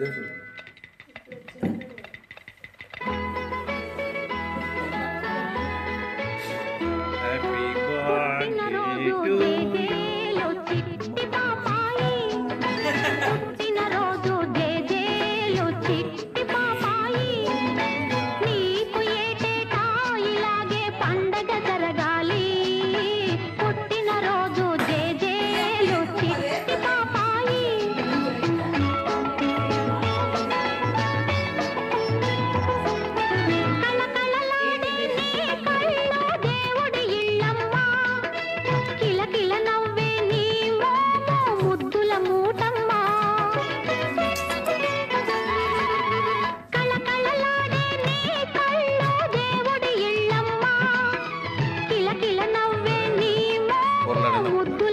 differently.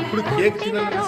ఇప్పుడు cake తినాలని